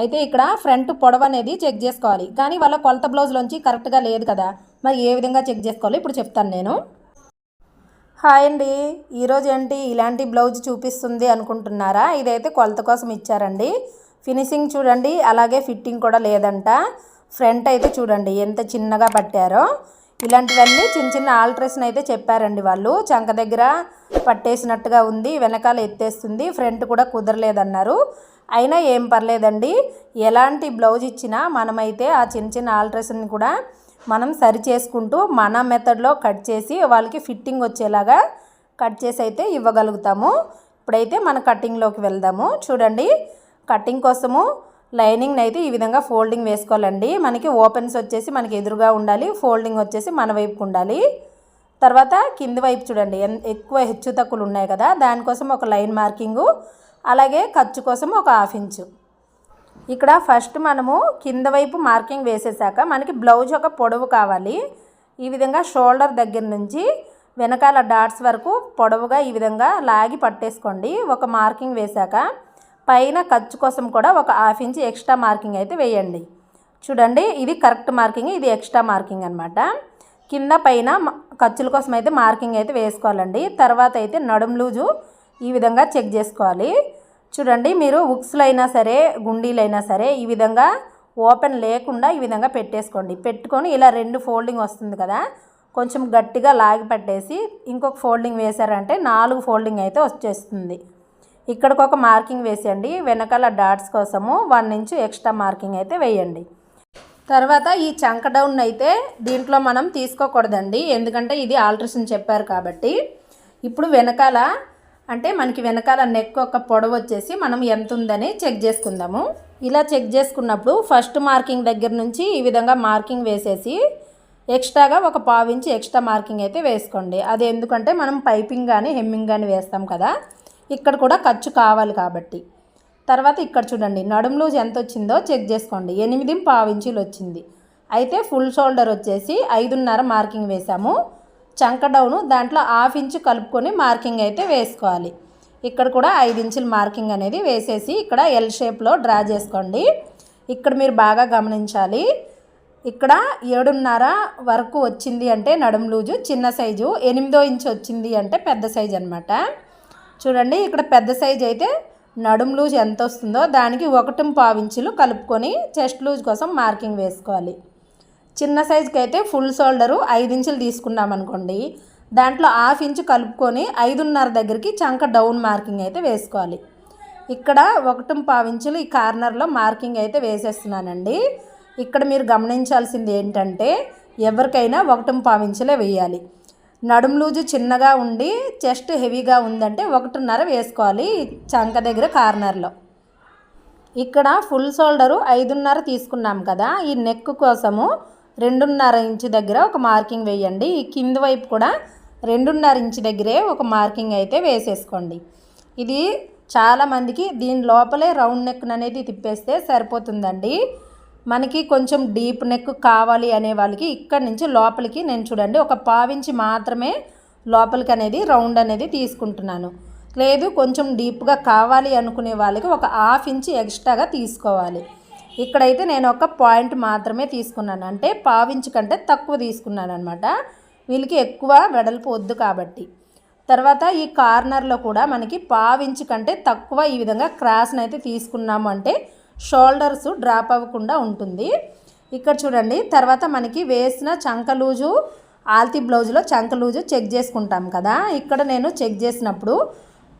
అయితే ఇక్కడ ఫ్రంట్ పొడవు అనేది చెక్ చేసుకోవాలి. కానీ వాళ్ళ కొలత బ్లౌజ్లోంచి కరెక్ట్గా లేదు కదా. మరి ఏ విధంగా చెక్ చేసుకోవాలో ఇప్పుడు చెప్తాను నేను. హాయ్ అండి. ఈరోజు ఏంటి? ఇలాంటి బ్లౌజ్ చూపిస్తుంది అనుకుంటున్నారా? ఇదైతే కొలత కోసం ఇచ్చారండి. ఫినిషింగ్ చూడండి. అలాగే ఫిట్టింగ్ కూడా లేదంట. ఫ్రంట్ అయితే చూడండి. ఎంత చిన్నగా పట్టారో. ఇలాంటివన్నీ చిన్న చిన్న ఆల్ట్రేషన్ అయితే చెప్పారండి వాళ్ళు. చంక దగ్గర పట్టేసినట్టుగా ఉంది. వెనకాల ఎత్తేస్తుంది. ఫ్రంట్ కూడా కుదరలేదన్నారు. అయినా ఏం పర్లేదండి. ఎలాంటి బ్లౌజ్ ఇచ్చినా మనమైతే ఆ చిన్న చిన్న ఆల్ట్రేషన్ కూడా మనం సరి చేసుకుంటూ మన మెథడ్లో కట్ చేసి వాళ్ళకి ఫిట్టింగ్ వచ్చేలాగా కట్ చేసి అయితే ఇవ్వగలుగుతాము. ఇప్పుడైతే మన కటింగ్లోకి వెళ్దాము. చూడండి కటింగ్ కోసము లైనింగ్ని అయితే ఈ విధంగా ఫోల్డింగ్ వేసుకోవాలండి. మనకి ఓపెన్స్ వచ్చేసి మనకి ఎదురుగా ఉండాలి. ఫోల్డింగ్ వచ్చేసి మన వైపుకు ఉండాలి. తర్వాత కింది వైపు చూడండి ఎన్- ఎక్కువ హెచ్చు తక్కువలు ఉన్నాయి కదా. దానికోసం ఒక లైన్ మార్కింగు అలాగే ఖర్చు కోసం ఒక హాఫ్ ఇంచు. ఇక్కడ ఫస్ట్ మనము కింద వైపు మార్కింగ్ వేసేసాక మనకి బ్లౌజ్ ఒక పొడవు కావాలి. ఈ విధంగా షోల్డర్ దగ్గర నుంచి వెనకాల డాట్స్ వరకు పొడవుగా ఈ విధంగా లాగి పట్టేసుకోండి. ఒక మార్కింగ్ వేశాక పైన ఖర్చు కోసం కూడా ఒక హాఫ్ ఇంచ్ ఎక్స్ట్రా మార్కింగ్ అయితే వేయండి. చూడండి ఇది కరెక్ట్ మార్కింగ్ ఇది ఎక్స్ట్రా మార్కింగ్ అనమాట కింద పైన ఖర్చుల కోసం అయితే మార్కింగ్ అయితే వేసుకోవాలండి. తర్వాత అయితే నడుం లూజు ఈ విధంగా చెక్ చేసుకోవాలి. చూడండి మీరు ఉక్స్లు అయినా సరే గుండీలు అయినా సరే ఈ విధంగా ఓపెన్ లేకుండా ఈ విధంగా పెట్టేసుకోండి. పెట్టుకొని ఇలా రెండు ఫోల్డింగ్ వస్తుంది కదా కొంచెం గట్టిగా లాగి పట్టేసి ఇంకొక ఫోల్డింగ్ వేశారంటే నాలుగు ఫోల్డింగ్ అయితే వచ్చేస్తుంది. ఇక్కడికి ఒక మార్కింగ్ వేసేయండి వెనకాల డాట్స్ కోసము వన్ నుంచి ఎక్స్ట్రా మార్కింగ్ అయితే వేయండి. తర్వాత ఈ చంక డౌన్ అయితే దీంట్లో మనం తీసుకోకూడదండి ఎందుకంటే ఇది ఆల్ట్రేషన్ చెప్పారు కాబట్టి. ఇప్పుడు వెనకాల అంటే మనకి వెనకాల నెక్ ఒక పొడవు వచ్చేసి మనం ఎంత ఉందని చెక్ చేసుకుందాము. ఇలా చెక్ చేసుకున్నప్పుడు ఫస్ట్ మార్కింగ్ దగ్గర నుంచి ఈ విధంగా మార్కింగ్ వేసేసి ఎక్స్ట్రాగా ఒక పావు ఎక్స్ట్రా మార్కింగ్ అయితే వేసుకోండి. అది ఎందుకంటే మనం పైపింగ్ కానీ హెమ్మింగ్ కానీ వేస్తాం కదా. ఇక్కడ కూడా ఖర్చు కావాలి కాబట్టి. తర్వాత ఇక్కడ చూడండి నడుము లూజ్ ఎంత వచ్చిందో చెక్ చేసుకోండి. ఎనిమిది పావు వచ్చింది. అయితే ఫుల్ షోల్డర్ వచ్చేసి ఐదున్నర మార్కింగ్ వేసాము. చంక డౌను దాంట్లో హాఫ్ ఇంచు కలుపుకొని మార్కింగ్ అయితే వేసుకోవాలి. ఇక్కడ కూడా ఐదు ఇంచుల మార్కింగ్ అనేది వేసేసి ఇక్కడ ఎల్ షేప్లో డ్రా చేసుకోండి. ఇక్కడ మీరు బాగా గమనించాలి. ఇక్కడ ఏడున్నర వరకు వచ్చింది అంటే నడుం లూజు చిన్న సైజు ఎనిమిదో ఇంచు వచ్చింది అంటే పెద్ద సైజు అనమాట చూడండి ఇక్కడ పెద్ద సైజు అయితే నడుం లూజ్ ఎంత వస్తుందో దానికి ఒకటి పావించులు కలుపుకొని చెస్ట్ లూజ్ కోసం మార్కింగ్ వేసుకోవాలి. చిన్న సైజుకి అయితే ఫుల్ షోల్డరు ఐదు ఇంచులు తీసుకున్నాం అనుకోండి. దాంట్లో హాఫ్ ఇంచు కలుపుకొని ఐదున్నర దగ్గరికి చంక డౌన్ మార్కింగ్ అయితే వేసుకోవాలి. ఇక్కడ ఒకటి పావించులు ఈ కార్నర్లో మార్కింగ్ అయితే వేసేస్తున్నానండి. ఇక్కడ మీరు గమనించాల్సింది ఏంటంటే ఎవరికైనా ఒకటి పావించులే వేయాలి. నడుం లూజు చిన్నగా ఉండి చెస్ట్ హెవీగా ఉందంటే ఒకటిన్నర వేసుకోవాలి చంక దగ్గర కార్నర్లో. ఇక్కడ ఫుల్ షోల్డరు ఐదున్నర తీసుకున్నాం కదా ఈ నెక్ కోసము రెండున్నర ఇంచు దగ్గర ఒక మార్కింగ్ వేయండి. ఈ వైపు కూడా రెండున్నర ఇంచు దగ్గరే ఒక మార్కింగ్ అయితే వేసేసుకోండి. ఇది చాలామందికి దీని లోపలే రౌండ్ నెక్ అనేది తిప్పేస్తే సరిపోతుందండి. మనకి కొంచెం డీప్ నెక్ కావాలి అనే వాళ్ళకి ఇక్కడి నుంచి లోపలికి నేను చూడండి ఒక పావించి మాత్రమే లోపలికి అనేది రౌండ్ అనేది తీసుకుంటున్నాను. లేదు కొంచెం డీప్గా కావాలి అనుకునే వాళ్ళకి ఒక హాఫ్ ఇంచ్ ఎక్స్ట్రాగా తీసుకోవాలి. ఇక్కడైతే నేను ఒక పాయింట్ మాత్రమే తీసుకున్నాను. అంటే పావించి కంటే తక్కువ తీసుకున్నాను అనమాట వీళ్ళకి ఎక్కువ వెడల్పు వద్దు కాబట్టి. తర్వాత ఈ కార్నర్లో కూడా మనకి పావించి కంటే తక్కువ ఈ విధంగా క్రాస్ని అయితే తీసుకున్నాము అంటే షోల్డర్స్ డ్రాప్ అవ్వకుండా ఉంటుంది. ఇక్కడ చూడండి తర్వాత మనకి వేసిన చంక లూజు ఆల్తీ బ్లౌజ్లో చంక లూజు చెక్ చేసుకుంటాం కదా. ఇక్కడ నేను చెక్ చేసినప్పుడు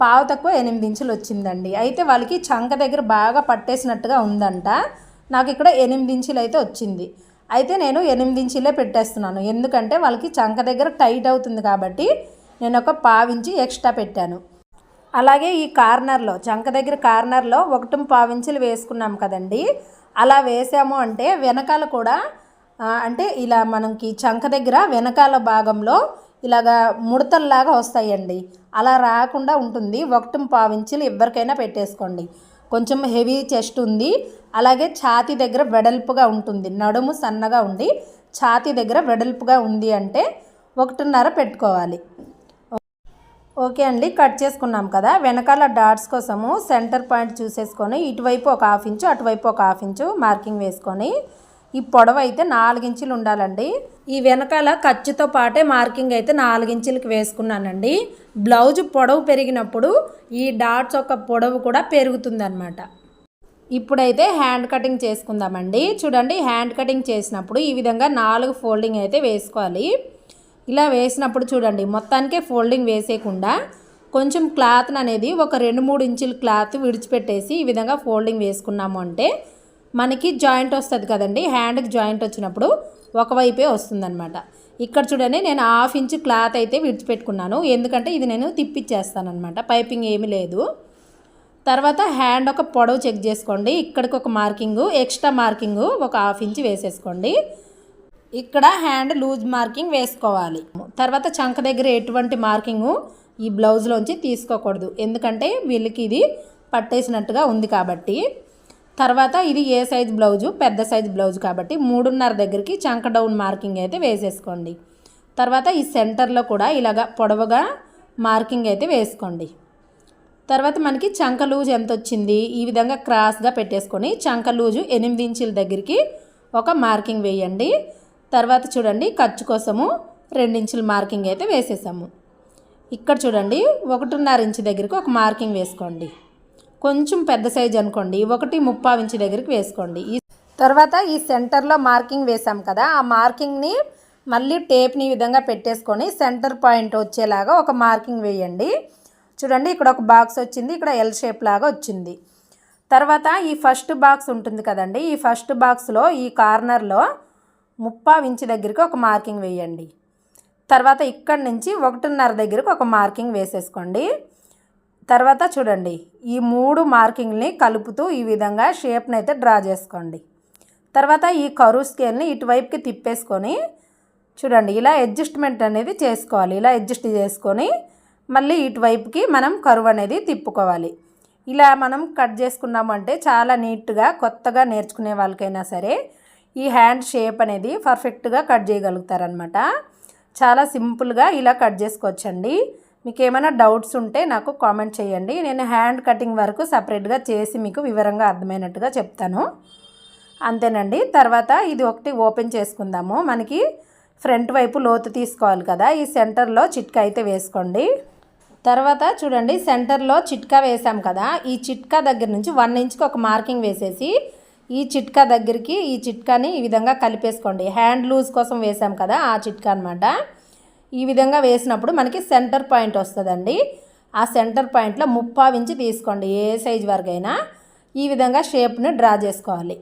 పావు తక్కువ ఎనిమిది ఇంచులు వచ్చిందండి. అయితే వాళ్ళకి చంక దగ్గర బాగా పట్టేసినట్టుగా ఉందంట. నాకు ఇక్కడ ఎనిమిది ఇంచులు అయితే వచ్చింది. అయితే నేను ఎనిమిది ఇంచులే పెట్టేస్తున్నాను. ఎందుకంటే వాళ్ళకి చంక దగ్గర టైట్ అవుతుంది కాబట్టి నేను ఒక పావించి ఎక్స్ట్రా పెట్టాను. అలాగే ఈ కార్నర్లో చంక దగ్గర కార్నర్లో ఒకటి పావించులు వేసుకున్నాం కదండి. అలా వేసాము అంటే వెనకాల కూడా అంటే ఇలా మనకి చంక దగ్గర వెనకాల భాగంలో ఇలాగా ముడతల్లాగా వస్తాయండి. అలా రాకుండా ఉంటుంది. ఒకటి పావించులు ఎవరికైనా పెట్టేసుకోండి. కొంచెం హెవీ చెస్ట్ ఉంది. అలాగే ఛాతీ దగ్గర వెడల్పుగా ఉంటుంది. నడుము సన్నగా ఉండి ఛాతీ దగ్గర వెడల్పుగా ఉంది అంటే ఒకటిన్నర పెట్టుకోవాలి. ఓకే అండి కట్ చేసుకున్నాం కదా. వెనకాల డాట్స్ కోసము సెంటర్ పాయింట్ చూసేసుకొని ఇటువైపు ఒక హాఫ్ ఇంచు అటువైపు ఒక హాఫ్ ఇంచు మార్కింగ్ వేసుకొని ఈ పొడవు అయితే నాలుగించులు ఉండాలండి. ఈ వెనకాల ఖర్చుతో పాటే మార్కింగ్ అయితే నాలుగించులకి వేసుకున్నానండి. బ్లౌజ్ పొడవు పెరిగినప్పుడు ఈ డాట్స్ యొక్క పొడవు కూడా పెరుగుతుందన్నమాట. ఇప్పుడైతే హ్యాండ్ కటింగ్ చేసుకుందామండి. చూడండి హ్యాండ్ కటింగ్ చేసినప్పుడు ఈ విధంగా నాలుగు ఫోల్డింగ్ అయితే వేసుకోవాలి. ఇలా వేసినప్పుడు చూడండి మొత్తానికే ఫోల్డింగ్ వేసేయకుండా కొంచెం క్లాత్ అనేది ఒక రెండు మూడు ఇంచుల క్లాత్ విడిచిపెట్టేసి ఈ విధంగా ఫోల్డింగ్ వేసుకున్నాము అంటే మనకి జాయింట్ వస్తుంది కదండి హ్యాండ్కి జాయింట్ వచ్చినప్పుడు ఒకవైపే వస్తుందన్నమాట. ఇక్కడ చూడండి నేను హాఫ్ ఇంచ్ క్లాత్ అయితే విడిచిపెట్టుకున్నాను. ఎందుకంటే ఇది నేను తిప్పిచ్చేస్తానమాట పైపింగ్ ఏమీ లేదు. తర్వాత హ్యాండ్ ఒక పొడవు చెక్ చేసుకోండి. ఇక్కడికి ఒక మార్కింగు ఎక్స్ట్రా మార్కింగు ఒక హాఫ్ ఇంచ్ వేసేసుకోండి. ఇక్కడ హ్యాండ్ లూజ్ మార్కింగ్ వేసుకోవాలి. తర్వాత చంక దగ్గర ఎటువంటి మార్కింగు ఈ బ్లౌజ్లోంచి తీసుకోకూడదు. ఎందుకంటే వీళ్ళకి ఇది పట్టేసినట్టుగా ఉంది కాబట్టి. తర్వాత ఇది ఏ సైజ్ బ్లౌజు? పెద్ద సైజ్ బ్లౌజ్ కాబట్టి మూడున్నర దగ్గరికి చంక డౌన్ మార్కింగ్ అయితే వేసేసుకోండి. తర్వాత ఈ సెంటర్లో కూడా ఇలాగ పొడవుగా మార్కింగ్ అయితే వేసుకోండి. తర్వాత మనకి చంక లూజ్ ఎంత వచ్చింది? ఈ విధంగా క్రాస్గా పెట్టేసుకొని చంక లూజు ఎనిమిది ఇంచుల దగ్గరికి ఒక మార్కింగ్ వేయండి. తర్వాత చూడండి ఖర్చు కోసము రెండించుల మార్కింగ్ అయితే వేసేసాము. ఇక్కడ చూడండి ఒకటిన్నర ఇంచు దగ్గరికి ఒక మార్కింగ్ వేసుకోండి. కొంచెం పెద్ద సైజ్ అనుకోండి ఒకటి ముప్పావు ఇంచు దగ్గరికి వేసుకోండి. ఈ తర్వాత ఈ సెంటర్లో మార్కింగ్ వేసాం కదా ఆ మార్కింగ్ని మళ్ళీ టేప్ని ఈ విధంగా పెట్టేసుకొని సెంటర్ పాయింట్ వచ్చేలాగా ఒక మార్కింగ్ వేయండి. చూడండి ఇక్కడ ఒక బాక్స్ వచ్చింది ఇక్కడ ఎల్ షేప్ లాగా వచ్చింది. తర్వాత ఈ ఫస్ట్ బాక్స్ ఉంటుంది కదండి ఈ ఫస్ట్ బాక్స్లో ఈ కార్నర్లో ముప్పావు ఇంచు దగ్గరికి ఒక మార్కింగ్ వేయండి. తర్వాత ఇక్కడి నుంచి ఒకటిన్నర దగ్గరకు ఒక మార్కింగ్ వేసేసుకోండి. తర్వాత చూడండి ఈ మూడు మార్కింగ్ని కలుపుతూ ఈ విధంగా షేప్ని అయితే డ్రా చేసుకోండి. తర్వాత ఈ కరువు స్కేల్ని ఇటువైపుకి తిప్పేసుకొని చూడండి ఇలా అడ్జస్ట్మెంట్ అనేది చేసుకోవాలి. ఇలా అడ్జస్ట్ చేసుకొని మళ్ళీ ఇటువైపుకి మనం కరువు అనేది తిప్పుకోవాలి. ఇలా మనం కట్ చేసుకున్నామంటే చాలా నీట్గా కొత్తగా నేర్చుకునే వాళ్ళకైనా సరే ఈ హ్యాండ్ షేప్ అనేది పర్ఫెక్ట్గా కట్ చేయగలుగుతారనమాట చాలా సింపుల్గా ఇలా కట్ చేసుకోవచ్చండి. మీకు ఏమైనా డౌట్స్ ఉంటే నాకు కామెంట్ చేయండి. నేను హ్యాండ్ కటింగ్ వరకు సపరేట్గా చేసి మీకు వివరంగా అర్థమైనట్టుగా చెప్తాను. అంతేనండి. తర్వాత ఇది ఒకటి ఓపెన్ చేసుకుందాము. మనకి ఫ్రంట్ వైపు లోతు తీసుకోవాలి కదా. ఈ సెంటర్లో చిట్కా అయితే వేసుకోండి. తర్వాత చూడండి సెంటర్లో చిట్కా వేసాం కదా ఈ చిట్కా దగ్గర నుంచి వన్ ఇంచ్కి ఒక మార్కింగ్ వేసేసి ఈ చిట్కా దగ్గరికి ఈ చిట్కాని ఈ విధంగా కలిపేసుకోండి. హ్యాండ్ లూజ్ కోసం వేసాం కదా ఆ చిట్కా అనమాట ఈ విధంగా వేసినప్పుడు మనకి సెంటర్ పాయింట్ వస్తుందండి. ఆ సెంటర్ పాయింట్లో ముప్పావు ఇంచి తీసుకోండి ఏ సైజ్ వరకు అయినా ఈ విధంగా షేప్ని డ్రా చేసుకోవాలి.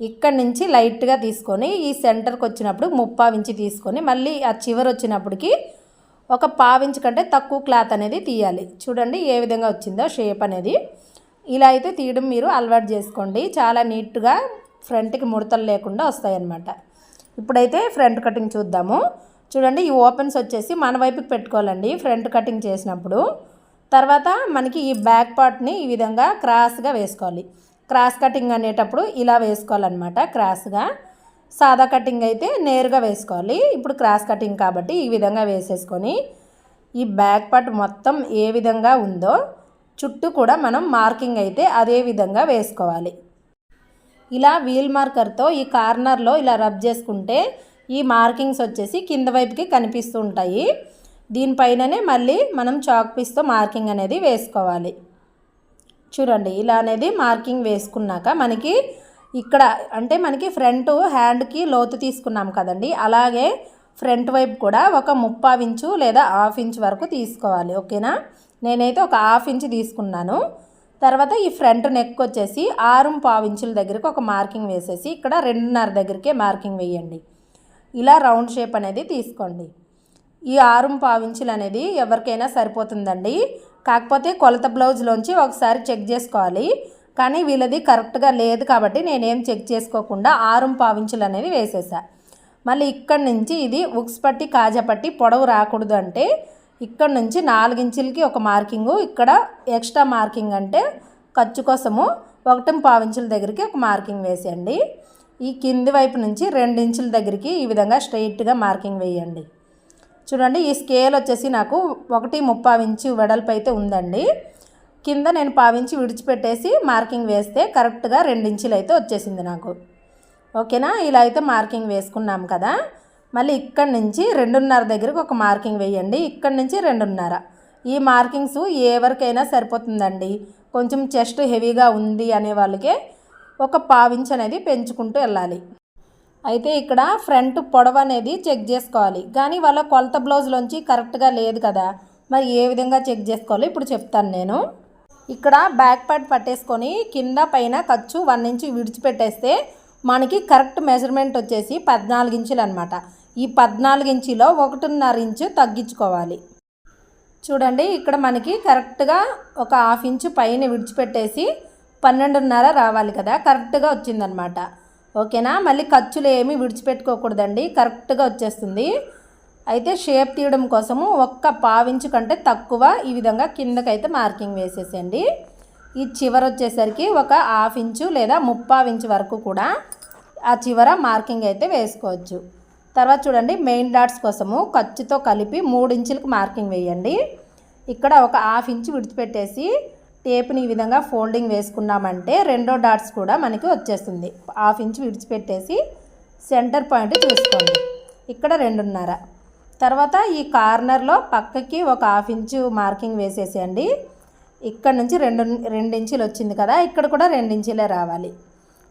ఇక్కడి నుంచి లైట్గా తీసుకొని ఈ సెంటర్కి వచ్చినప్పుడు ముప్పావు ఇంచి తీసుకొని మళ్ళీ ఆ చివరి వచ్చినప్పటికి ఒక పావించ్ కంటే తక్కువ క్లాత్ అనేది తీయాలి. చూడండి ఏ విధంగా వచ్చిందో షేప్ అనేది. ఇలా అయితే తీయడం మీరు అలవాటు చేసుకోండి. చాలా నీట్గా ఫ్రంట్కి ముడతలు లేకుండా వస్తాయన్నమాట. ఇప్పుడైతే ఫ్రంట్ కటింగ్ చూద్దాము. చూడండి ఈ ఓపెన్స్ వచ్చేసి మన వైపుకి పెట్టుకోవాలండి. ఫ్రంట్ కటింగ్ చేసినప్పుడు. తర్వాత మనకి ఈ బ్యాక్ పార్ట్ని ఈ విధంగా క్రాస్గా వేసుకోవాలి. క్రాస్ కటింగ్ అనేటప్పుడు ఇలా వేసుకోవాలన్నమాట క్రాస్గా. సాదా కటింగ్ అయితే నేరుగా వేసుకోవాలి. ఇప్పుడు క్రాస్ కటింగ్ కాబట్టి ఈ విధంగా వేసేసుకొని ఈ బ్యాక్ పార్ట్ మొత్తం ఏ విధంగా ఉందో చుట్టూ కూడా మనం మార్కింగ్ అయితే అదే విధంగా వేసుకోవాలి. ఇలా వీల్ మార్కర్తో ఈ కార్నర్లో ఇలా రబ్ చేసుకుంటే ఈ మార్కింగ్స్ వచ్చేసి కింద వైపుకి కనిపిస్తూ ఉంటాయి. దీనిపైననే మళ్ళీ మనం చాక్ పీస్తో మార్కింగ్ అనేది వేసుకోవాలి. చూడండి ఇలా అనేది మార్కింగ్ వేసుకున్నాక మనకి ఇక్కడ అంటే మనకి ఫ్రంట్ హ్యాండ్కి లోతు తీసుకున్నాం కదండి. అలాగే ఫ్రంట్ వైపు కూడా ఒక ముప్పావు ఇంచు లేదా హాఫ్ ఇంచ్ వరకు తీసుకోవాలి. ఓకేనా? నేనైతే ఒక హాఫ్ ఇంచ్ తీసుకున్నాను. తర్వాత ఈ ఫ్రంట్ నెక్ వచ్చేసి ఆరు పావు ఇంచుల దగ్గరికి ఒక మార్కింగ్ వేసేసి ఇక్కడ రెండున్నర దగ్గరికే మార్కింగ్ వేయండి. ఇలా రౌండ్ షేప్ అనేది తీసుకోండి. ఈ ఆరు పావించులు అనేది ఎవరికైనా సరిపోతుందండి. కాకపోతే కొలత బ్లౌజ్లోంచి ఒకసారి చెక్ చేసుకోవాలి. కానీ వీళ్ళది కరెక్ట్గా లేదు కాబట్టి నేనేం చెక్ చేసుకోకుండా ఆరుం పావించులు అనేవి వేసేసా. మళ్ళీ ఇక్కడ నుంచి ఇది ఉక్స్ పట్టి కాజా పట్టి పొడవు రాకూడదు అంటే ఇక్కడ నుంచి నాలుగించులకి ఒక మార్కింగు ఇక్కడ ఎక్స్ట్రా మార్కింగ్ అంటే ఖర్చు కోసము ఒకటి పావించుల దగ్గరికి ఒక మార్కింగ్ వేసేయండి. ఈ కింది వైపు నుంచి ఇంచుల దగ్గరికి ఈ విధంగా స్ట్రైట్గా మార్కింగ్ వేయండి. చూడండి ఈ స్కేల్ వచ్చేసి నాకు ఒకటి ముప్పావు ఇంచు వెడల్పు అయితే ఉందండి. కింద నేను పావించి విడిచిపెట్టేసి మార్కింగ్ వేస్తే కరెక్ట్గా రెండించులు అయితే వచ్చేసింది నాకు. ఓకేనా? ఇలా అయితే మార్కింగ్ వేసుకున్నాం కదా. మళ్ళీ ఇక్కడి నుంచి రెండున్నర దగ్గరకు ఒక మార్కింగ్ వేయండి. ఇక్కడి నుంచి రెండున్నర. ఈ మార్కింగ్స్ ఎవరికైనా సరిపోతుందండి. కొంచెం చెస్ట్ హెవీగా ఉంది అనే వాళ్ళకే ఒక పావించ్ అనేది పెంచుకుంటూ వెళ్ళాలి. అయితే ఇక్కడ ఫ్రంట్ పొడవు అనేది చెక్ చేసుకోవాలి. కానీ వాళ్ళ కొలత బ్లౌజ్లోంచి కరెక్ట్గా లేదు కదా. మరి ఏ విధంగా చెక్ చేసుకోవాలో ఇప్పుడు చెప్తాను నేను. ఇక్కడ బ్యాక్ పార్ట్ పట్టేసుకొని కింద పైన ఖర్చు వన్ ఇంచ్ విడిచిపెట్టేస్తే మనకి కరెక్ట్ మెజర్మెంట్ వచ్చేసి పద్నాలుగు ఇంచులు అనమాట ఈ పద్నాలుగు ఇంచులో ఒకటిన్నర ఇంచు తగ్గించుకోవాలి. చూడండి ఇక్కడ మనకి కరెక్ట్గా ఒక హాఫ్ ఇంచు పైన విడిచిపెట్టేసి పన్నెండున్నర రావాలి కదా కరెక్ట్గా వచ్చిందనమాట ఓకేనా? మళ్ళీ ఖర్చులు ఏమీ విడిచిపెట్టుకోకూడదండి కరెక్ట్గా వచ్చేస్తుంది. అయితే షేప్ తీయడం కోసము ఒక్క పావించు కంటే తక్కువ ఈ విధంగా కిందకైతే మార్కింగ్ వేసేసేయండి. ఈ చివర వచ్చేసరికి ఒక హాఫ్ ఇంచు లేదా ముప్పావు ఇంచు వరకు కూడా ఆ చివర మార్కింగ్ అయితే వేసుకోవచ్చు. తర్వాత చూడండి మెయిన్ డాట్స్ కోసము ఖర్చుతో కలిపి మూడు ఇంచులకు మార్కింగ్ వేయండి. ఇక్కడ ఒక హాఫ్ ఇంచు విడిచిపెట్టేసి టేప్ని ఈ విధంగా ఫోల్డింగ్ వేసుకున్నామంటే రెండో డాట్స్ కూడా మనకి వచ్చేస్తుంది. హాఫ్ ఇంచు విడిచిపెట్టేసి సెంటర్ పాయింట్ చూసుకోండి. ఇక్కడ రెండున్నర. తర్వాత ఈ కార్నర్లో పక్కకి ఒక హాఫ్ ఇంచు మార్కింగ్ వేసేసేయండి. ఇక్కడ నుంచి రెండు రెండించులు వచ్చింది కదా ఇక్కడ కూడా రెండించులే రావాలి.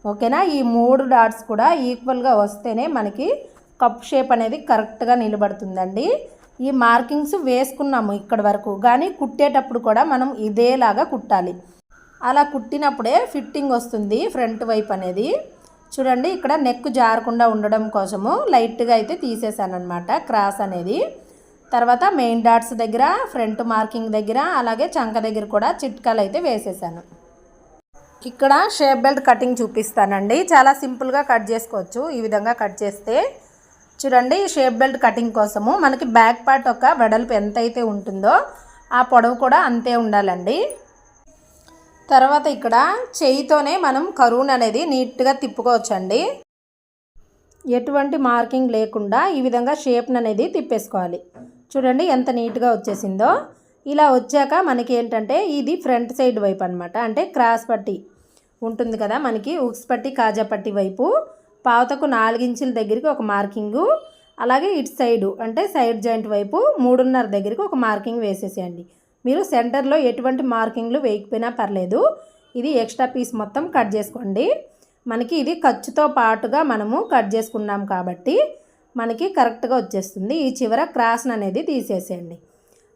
ఓకేనా? ఈ మూడు డాట్స్ కూడా ఈక్వల్గా వస్తేనే మనకి కప్ షేప్ అనేది కరెక్ట్గా నిలబడుతుందండి. ఈ మార్కింగ్స్ వేసుకున్నాము ఇక్కడ వరకు కానీ కుట్టేటప్పుడు కూడా మనం ఇదేలాగా కుట్టాలి. అలా కుట్టినప్పుడే ఫిట్టింగ్ వస్తుంది ఫ్రంట్ వైపు అనేది. చూడండి ఇక్కడ నెక్ జారకుండా ఉండడం కోసము లైట్గా అయితే తీసేసాను అనమాట క్రాస్ అనేది. తర్వాత మెయిన్ డాట్స్ దగ్గర ఫ్రంట్ మార్కింగ్ దగ్గర అలాగే చంక దగ్గర కూడా చిట్కాలు అయితే వేసేసాను. ఇక్కడ షేప్ బెల్ట్ కటింగ్ చూపిస్తానండి. చాలా సింపుల్గా కట్ చేసుకోవచ్చు. ఈ విధంగా కట్ చేస్తే చూడండి షేప్ బెల్ట్ కటింగ్ కోసము మనకి బ్యాక్ పార్ట్ ఒక వెడల్పు ఎంత అయితే ఉంటుందో ఆ పొడవు కూడా అంతే ఉండాలండి. తర్వాత ఇక్కడ చేయితోనే మనం కరువును అనేది నీట్గా తిప్పుకోవచ్చండి. ఎటువంటి మార్కింగ్ లేకుండా ఈ విధంగా షేప్ని అనేది తిప్పేసుకోవాలి. చూడండి ఎంత నీట్గా వచ్చేసిందో. ఇలా వచ్చాక మనకి ఏంటంటే ఇది ఫ్రంట్ సైడ్ వైపు అనమాట అంటే క్రాస్ పట్టి ఉంటుంది కదా మనకి ఉక్స్ పట్టి కాజా పట్టి వైపు. పావతకు నాలుగించుల దగ్గరికి ఒక మార్కింగు. అలాగే ఇటు సైడు అంటే సైడ్ జాయింట్ వైపు మూడున్నర దగ్గరికి ఒక మార్కింగ్ వేసేసేయండి. మీరు సెంటర్లో ఎటువంటి మార్కింగ్లు వేయకపోయినా పర్లేదు. ఇది ఎక్స్ట్రా పీస్ మొత్తం కట్ చేసుకోండి. మనకి ఇది ఖర్చుతో పాటుగా మనము కట్ చేసుకున్నాం కాబట్టి మనకి కరెక్ట్గా వచ్చేస్తుంది. ఈ చివర క్రాస్న్ అనేది తీసేసేయండి.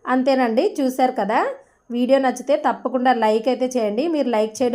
అంతేనండి? చూశారు కదా? వీడియో నచ్చితే తప్పకుండా లైక్ అయితే చేయండి. మీరు లైక్ చేయడం